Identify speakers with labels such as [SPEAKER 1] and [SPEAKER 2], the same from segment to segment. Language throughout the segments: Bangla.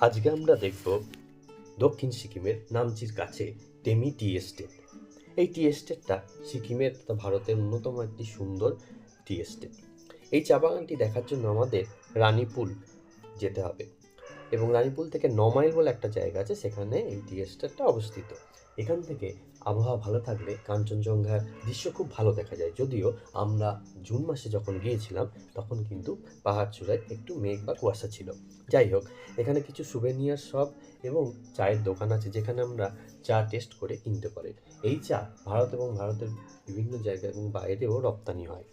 [SPEAKER 1] আজকে আমরা দেখব দক্ষিণ সিকিমের নামচির কাছে টেমি টি এস্টেট। এই টি এস্টেটটা সিকিমের তথা ভারতের অন্যতম একটি সুন্দর টি এস্টেট। এই চা বাগানটি দেখার জন্য আমাদের রানীপুল যেতে হবে এবং রানীপুল থেকে ন মাইল বলে একটা জায়গা আছে, সেখানে এই টি এস্টেটটা অবস্থিত। এখান থেকে আবহাওয়া ভালো থাকলে কাঞ্চনজঙ্ঘার দৃশ্য খুব ভালো দেখা যায়। যদিও আমরা জুন মাসে যখন গিয়েছিলাম, তখন কিন্তু পাহাড় চূড়ায় একটু মেঘ বা কুয়াশা ছিল। যাই হোক, এখানে কিছু সুভেনিয়ার শপ এবং চায়ের দোকান আছে যেখানে আমরা চা টেস্ট করে কিনতে পারি। এই চা ভারত এবং ভারতের বিভিন্ন জায়গা এবং বাইরেও রপ্তানি হয়।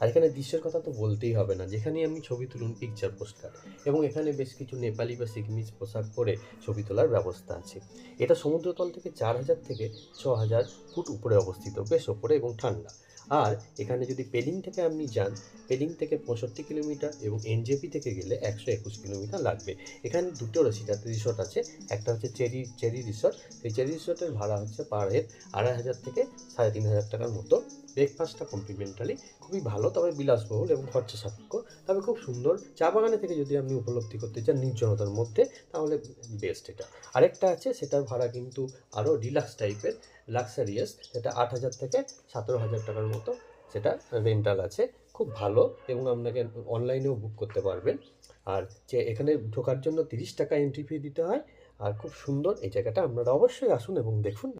[SPEAKER 1] আর এখানে দৃশ্যের কথা তো বলতেই হবে না যেখানে আমি ছবি তুলুন পিকচার পোস্টার এবং এখানে বেশ কিছু নেপালি বা সিকিমিজ পোশাক পরে ছবি তোলার ব্যবস্থা আছে। এটা সমুদ্রতল থেকে চার হাজার থেকে ছ হাজার ফুট উপরে অবস্থিত, বেশ ওপরে এবং ঠান্ডা। আর এখানে যদি পেলিং থেকে আপনি যান, পেলিং থেকে পঁয়ষট্টি কিলোমিটার এবং এনজেপি থেকে গেলে একশো একুশ কিলোমিটার লাগবে। এখানে দুটো রিসিটার রিসোর্ট আছে, একটা হচ্ছে চেরি চেরি রিসোর্ট সেই চেরি রিসোর্টের ভাড়া হচ্ছে পার হেড আড়াই হাজার থেকে সাড়ে তিন হাজার টাকার মতো। ব্রেকফাস্টটা কমপ্লিমেন্টালি খুবই ভালো, তবে বিলাসবহুল এবং খরচা সাপেক্ষ। তবে খুব সুন্দর, চা বাগানে থেকে যদি আপনি উপলব্ধি করতে চান নির্জনতার মধ্যে, তাহলে বেস্ট এটা। আরেকটা আছে, সেটার ভাড়া কিন্তু আরও ডিলাক্স টাইপের লাক্সারিয়াস সেটা আট হাজার থেকে সতেরো হাজার টাকার মতো সেটা রেন্টাল আছে। খুব ভালো এবং আপনাকে অনলাইনেও বুক করতে পারবেন। আর যে এখানে ঢোকার জন্য তিরিশ টাকা এন্ট্রি ফি দিতে হয়। আর খুব সুন্দর এই জায়গাটা আপনারা অবশ্যই আসুন এবং দেখুন।